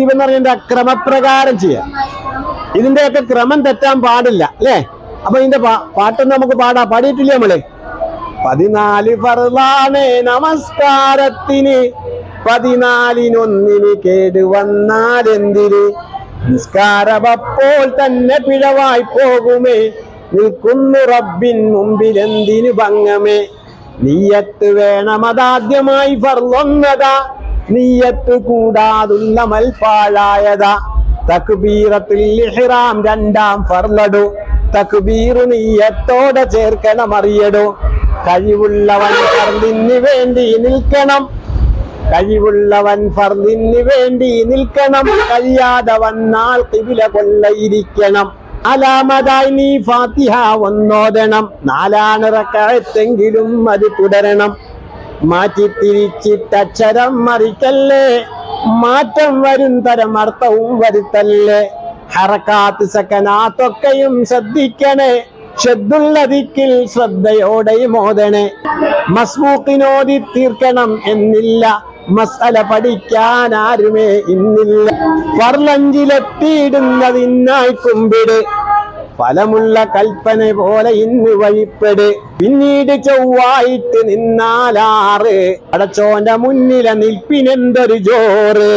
തർത്തീബ് എന്ന് പറഞ്ഞാൽ ക്രമപ്രകാരം ചെയ്യാം. ഇതിന്റെയൊക്കെ ക്രമം തെറ്റാൻ പാടില്ല അല്ലേ? അപ്പൊ ഇതിന്റെ പാട്ടൊന്നും നമുക്ക് പാടാ പാടിയിട്ടില്ലേ നമ്മൾ? പതിനാല് ഫർളാണ് നമസ്കാരത്തിന്. പതിനാലിനൊന്നിന് കേട് വന്നാലെന്തിന്? നിസ്കാരമപ്പോൾ തന്നെ പിഴവായി പോകുമേ. നിൽക്കുന്നു റബ്ബിൻ മുമ്പിൽ എന്തിനു ഭംഗമേ? നീയത്ത് വേണം അതാദ്യമായി ഫർളൊന്നതാ നീയത്ത് കൂടാതുള്ള മൽപ്പാഴായതാ. തക്ബീറത്തിൽ ഇഹ്റാം രണ്ടാം ഫർലടു. തക്ബീറു നീയത്തോടെ ചേർക്കണം അറിയടു കഴിവുള്ളവൻ ഫർദിന് വേണ്ടി നിൽക്കണം. കഴിവുള്ളവൻ ഫർദിന് വേണ്ടി നിൽക്കണം. കഴിയാതെ വന്നാൽ കിബില കൊള്ളയിരിക്കണം. അലാമതായി നീ ഫാത്തിഹ ഒന്നോതണം. നാലാണ് റക്കായത്തെങ്കിലും അത് തുടരണം. മാറ്റി തിരിച്ചിട്ടക്ഷരം മറിക്കല്ലേ? മാറ്റം വരും തരം അർത്ഥവും വരുത്തല്ലേ? ഹറക്കാത്ത് സക്കനാത്തൊക്കെയും ശ്രദ്ധിക്കണേ. ഷെദ്ദുള്ള ദിക്കിൽ ശ്രദ്ധയോടെയും ഓതണേ. മസ്മൂക്കിനോതി തീർക്കണം എന്നില്ല. മസല പഠിക്കാൻ ആരുമേ ഇന്നില്ല. വർലഞ്ചിലെത്തിയിടുന്നതിനായി കുമ്പിട്. ഫലമുള്ള കൽപ്പന പോലെ ഇന്ന് വഴിപ്പെട്. പിന്നീട് ചൊവ്വായിട്ട് നിന്നാലാറ്. അടച്ചോന്റെ മുന്നിലെ നിൽപ്പിനെന്തൊരു ജോറ്.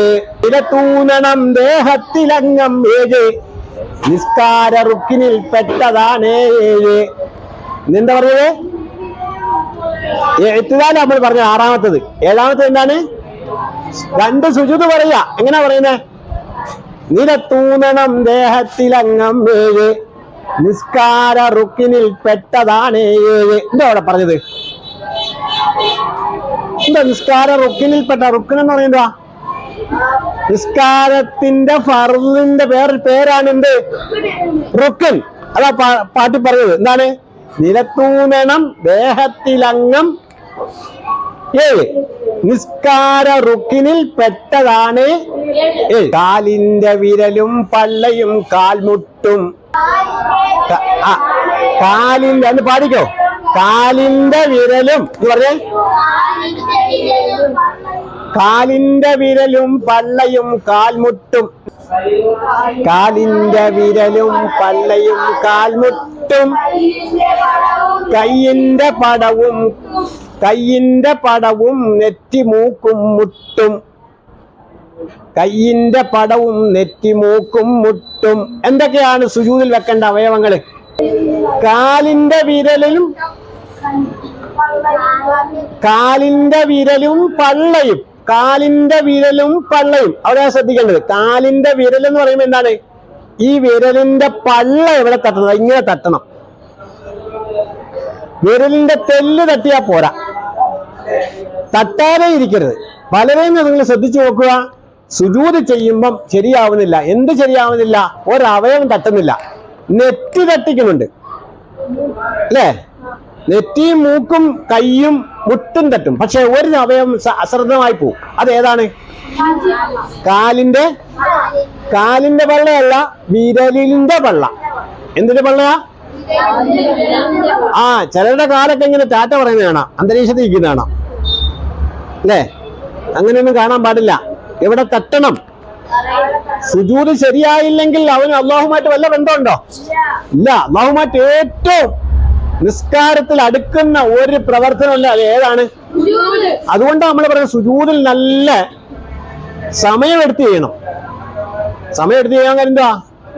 ഇടത്തൂന്നണം ദേഹത്തിലങ്ങം ഏഴ്. നിസ്കാര റുക്കിനിൽ പെട്ടതാണ് ഏഴ്. എന്താ പറഞ്ഞത്? എഴുത്തുകാരൻ നമ്മൾ പറഞ്ഞ ആറാമത്തത്. ഏഴാമത്തത് എന്താണ്? രണ്ട് സുജുത് പറയാ എങ്ങനെയാ പറയുന്നേ? നിലത്തൂനണം ദേഹത്തിലങ്ങം ഏഴ്. നിസ്കാര റുക്കിനിൽ പെട്ടതാണ്. എന്താ അവിടെ പറഞ്ഞത്? എന്താ നിസ്കാര റുക്കിനിൽ പെട്ട? റുക്കിൻ എന്ന് പറയുന്നതാ നിസ്കാരത്തിന്റെ ഫർദിന്റെ വേറൊരു പേരാണ് എന്ത്? റുക്കൻ. അതാ പാട്ടി പറഞ്ഞത്. എന്താണ്? നിലത്തൂനണം ദേഹത്തിലങ്ങം. ഏഴ്. നിസ്കാര റുക്കിനിൽ പെട്ടതാണ്. കാലിന്റെ വിരലും പള്ളയും കാൽമുട്ടും കാലിന്റെ ഒന്ന് പാടിക്കോ. കാലിന്റെ വിരലും എന്ന് പറഞ്ഞേ. കാലിന്റെ വിരലും പള്ളയും. കാൽമുട്ടും. കാലിന്റെ വിരലും പള്ളയും കാൽമുട്ടും. കയ്യിന്റെ പടവും കയ്യിന്റെ പടവും നെറ്റിമൂക്കും മുട്ടും. കയ്യിന്റെ പടവും നെറ്റിമൂക്കും മുട്ടും എന്തൊക്കെയാണ് സുജൂതിൽ വെക്കേണ്ട അവയവങ്ങൾ കാലിന്റെ വിരലിലും കാലിന്റെ വിരലും പള്ളയും. കാലിന്റെ വിരലും പള്ളയും. അവിടെ ശ്രദ്ധിക്കേണ്ടത്. കാലിന്റെ വിരൽ എന്ന് പറയുമ്പോൾ എന്താണ്? ഈ വിരലിന്റെ പള്ള എവിടെ തട്ടണം? ഇങ്ങനെ തട്ടണം. വിരലിന്റെ തെല്ല് തട്ടിയാ പോരാ. തട്ടാതെ ഇരിക്കരുത്. പലരെയും നിങ്ങൾ ശ്രദ്ധിച്ചു നോക്കുക. സുജൂത് ചെയ്യുമ്പം ശരിയാവുന്നില്ല. എന്ത് ശരിയാവുന്നില്ല? ഒരവയവം തട്ടുന്നില്ല. നെറ്റ് തട്ടിക്കുന്നുണ്ട്. അല്ലേ? നെറ്റിയും മൂക്കും കൈയും മുട്ടും തട്ടും. പക്ഷെ ഒരു അവയവം അശ്രദ്ധമായി പോവും. അതേതാണ്? കാലിന്റെ? കാലിന്റെ പള്ളയല്ല വിരലിന്റെ പള്ള എന്തിന്റെ പള്ളയാ ആ ചിലരുടെ കാലൊക്കെ ഇങ്ങനെ ടാറ്റ പറയുന്നതാണ്. കാണാം അന്തരീക്ഷത്തിൽ ഇരിക്കുന്ന അല്ലേ? അങ്ങനെയൊന്നും കാണാൻ പാടില്ല. എവിടെ തട്ടണം? സുജൂത് ശരിയായില്ലെങ്കിൽ അവന് അള്ളാഹുമായിട്ട് വല്ല ബന്ധമുണ്ടോ? ഇല്ല. അള്ളാഹുമായിട്ട് ഏറ്റവും നിസ്കാരത്തിൽ അടുക്കുന്ന ഒരു പ്രവർത്തനമുണ്ട് അത് ഏതാണ്? അതുകൊണ്ടാണ് നമ്മൾ പറയുന്നത് സുജൂതിൽ നല്ല സമയമെടുത്ത് ചെയ്യണം. സമയമെടുത്ത് ചെയ്യാൻ കാര്യം എന്താ?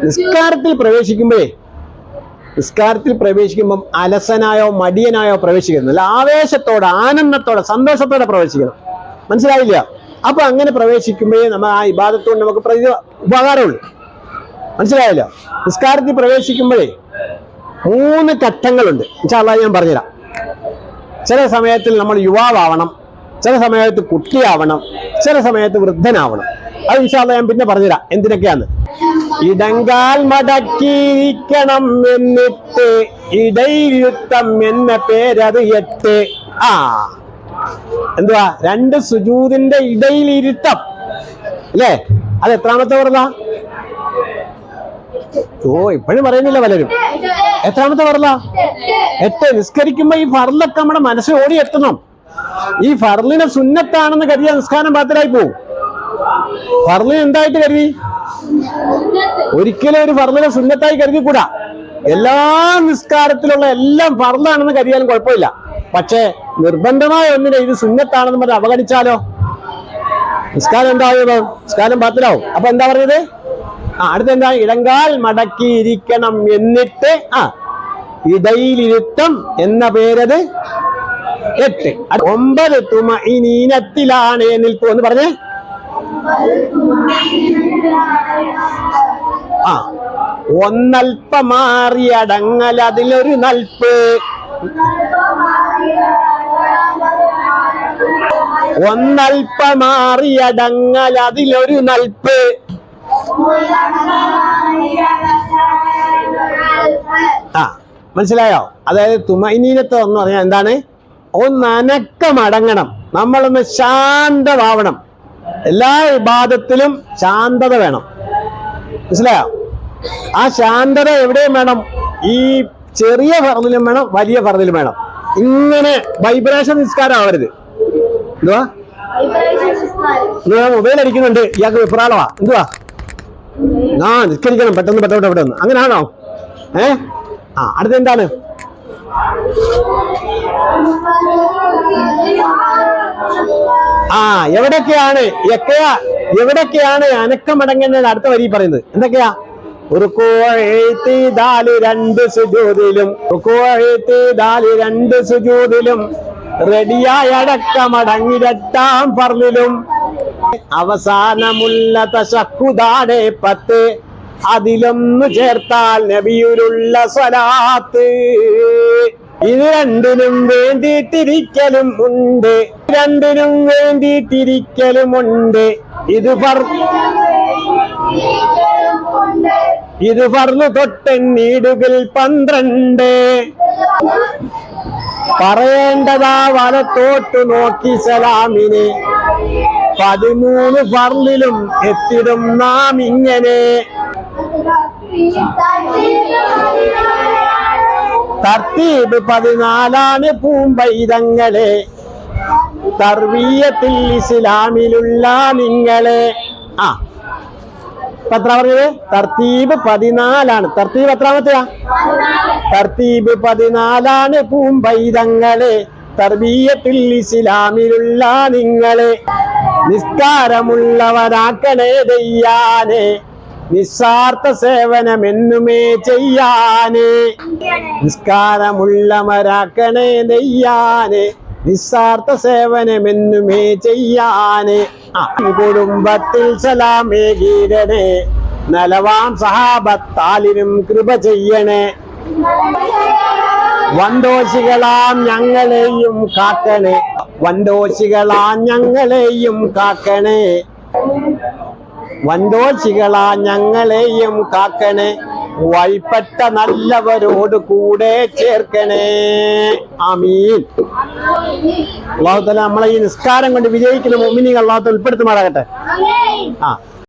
നിസ്കാരത്തിൽ പ്രവേശിക്കുമ്പോഴേ നിസ്കാരത്തിൽ പ്രവേശിക്കുമ്പം അലസനായോ മടിയനായോ പ്രവേശിക്കുന്നില്ല ആവേശത്തോടെ ആനന്ദത്തോടെ സന്തോഷത്തോടെ പ്രവേശിക്കണം. മനസ്സിലായില്ല? അപ്പൊ അങ്ങനെ പ്രവേശിക്കുമ്പോഴേ നമ്മൾ ആ ഇബാദത്തോട് നമുക്ക് പ്രതി ഉപകാരമുള്ളൂ. മനസ്സിലായല്ലോ? നിസ്കാരത്തിൽ പ്രവേശിക്കുമ്പോഴേ മൂന്ന് ഘട്ടങ്ങളുണ്ട്. ഇൻഷാല്ലാ ഞാൻ പറഞ്ഞുതരാം. ചില സമയത്തിൽ നമ്മൾ യുവാവാവണം ചില സമയത്ത് കുട്ടിയാവണം ചില സമയത്ത് വൃദ്ധനാവണം. അത് ഇൻഷാല്ല ഞാൻ പിന്നെ പറഞ്ഞുതരാം. എന്തിനൊക്കെയാണ് ഇടങ്കാൽ മടക്കിയിരിക്കണം എന്നിട്ട് ഇടയിരുത്തം എന്ന പേരത് എട്ട് ആ. എന്തുവാ? രണ്ട് സുജൂതിന്റെ ഇടയിൽ ഇരുട്ടം അല്ലേ? അത് എത്രാമത്തെ പറഞ്ഞ ഓ ഇപ്പോഴും പറയുന്നില്ല പലരും. എത്രാമത്തെ പറഞ്ഞ എട്ട്. നിസ്കരിക്കുമ്പോ ഈ ഫർലൊക്കെ നമ്മുടെ മനസ്സിൽ ഓടി എത്തണം ഈ ഫർലിനെ സുന്നത്താണെന്ന് കരുതിയ നിസ്കാരം പാത്രമായി പോവും. ഫർൾ എന്തായിട്ട് കരുതി? ഒരിക്കലും ഒരു ഫർളിനെ സുന്നത്തായി കരുതിക്കൂടാ. എല്ലാ നിസ്കാരത്തിലുള്ള എല്ലാം ഫർളാണെന്ന് കരുതിയാലും കുഴപ്പമില്ല. പക്ഷേ നിർബന്ധമായ ഒന്നിനെ ഇത് സുന്നത്താണെന്ന് പറഞ്ഞ് അവഗണിച്ചാലോ? നിസ്കാരം എന്താകുമോ നിസ്കാരം പാത്രാവും അപ്പൊ എന്താ പറഞ്ഞത്? ആ അടുത്ത എന്താ ഇടങ്കാൽ മടക്കിയിരിക്കണം എന്നിട്ട് ആ ഇടയിലിരുത്തം എന്ന പേരത് എട്ട്. ഒമ്പത് തുമ ഇനീനത്തിലാണ് നീനത്തിലാണ് നിൽപ്പു എന്ന് പറഞ്ഞേ? ആ ഒന്നൽപ്പ മാറി അടങ്ങൽ അതിലൊരു നൽപ്പ്. ഒന്നൽപ്പമാറിയടങ്ങൽ അതിലൊരു നൽപ്പ്. ആ മനസ്സിലായോ? അതായത് തുമൈനീനത്ത് എന്ന് പറഞ്ഞാൽ എന്താണ്? ഒന്ന് അനക്കമടങ്ങണം. നമ്മളൊന്ന് ശാന്തമാവണം. എല്ലാ വിവാദത്തിലും ശാന്തത വേണം. മനസ്സിലായോ? ആ ശാന്തത എവിടെയും വേണം. ഈ ചെറിയ ഫറദിലും വേണം വലിയ ഫറദിലും വേണം. ഇങ്ങനെ വൈബ്രേഷൻ നിസ്കാരം ആവരുത്. എന്തുവാ? മൊബൈൽ അടിക്കുന്നുണ്ട്. ഇയാൾക്ക് വിപ്രാളവാ. എന്തുവാ? ആ നിസ്കരിക്കണം. പെട്ടെന്ന് പെട്ടെന്ന് പെട്ടെന്ന്. അങ്ങനെയാണോ? ഏ? ആ അടുത്ത എന്താണ്? ആ എവിടൊക്കെയാണ് എക്കയാ? എവിടൊക്കെയാണ് അനക്കമടങ്ങുന്നത് അടുത്ത വരി പറയുന്നത്. എന്തൊക്കെയാ? രണ്ട് സുജൂതിലും. റെഡിയായ അടക്കമടങ്ങിരട്ടാം പറലിലും അവസാനമുള്ള തശക്കുതാടെ പത്ത്. അതിലൊന്നു ചേർത്താൽ നബിയുരുള്ള സ്വലാത്ത്. ഇത് രണ്ടിനും വേണ്ടിയിട്ടിരിക്കലും ഉണ്ട്. രണ്ടിനും വേണ്ടിയിട്ടിരിക്കലും ഉണ്ട്. ഇത് പറഞ്ഞു ഇത് ഫർന്നു തൊട്ടെണ്ണീടുകൾ പന്ത്രണ്ട്. പറയേണ്ടതാ വലത്തോട്ടു നോക്കി സലാമിനെ. പതിമൂന്ന് ഫർലിലും എത്തിടും നാം ഇങ്ങനെ. തർത്തീബ് പതിനാലാണ് പൂമ്പൈതങ്ങളെ. തർവീയത്തിൽ ഇസ്ലാമിലുള്ള നിങ്ങളെ. ആ. ഇപ്പൊ എത്ര പറഞ്ഞത്? തർത്തീബ് പതിനാലാണ്. തർത്തീബ് എത്രാമത്തെയാ? തർത്തീബ് പതിനാലാണ് പൂമ്പൈതങ്ങളെ തർബീയത്തിൽ ഇസ്ലാമിലുള്ള നിങ്ങളെ. നിസ്കാരമുള്ളവരാക്കണേ ദയ്യാനെ നിസ്സാർത്ഥ സേവനമെന്നുമേ ചെയ്യാനെ. നിസ്കാരമുള്ളവരാക്കണേ ദയ്യാനെ നിസ്സാർത്ഥ സേവനമെന്നുമേ ചെയ്യാനെ. കുടുംബത്തിൽ സലാമേ സലാമേകീരനെ നലവാം സഹാബത്താലിനും കൃപ ചെയ്യണേ. വണ്ടോശികളാം ഞങ്ങളെയും കാക്കണേ. വന്തോശികളാം ഞങ്ങളെയും കാക്കണേ. വന്തോശികളാ ഞങ്ങളെയും കാക്കണേ. വൈപ്പറ്റ നല്ലവരോട് കൂടെ ചേർക്കണേ. അമീൻ അള്ളാഹുത്തല നമ്മളെ ഈ നിസ്കാരം കൊണ്ട് വിജയിക്കുന്ന മൊമിനി അള്ളാഹുത്ത ഉൾപ്പെടുത്തുമാറാകട്ടെ. ആ.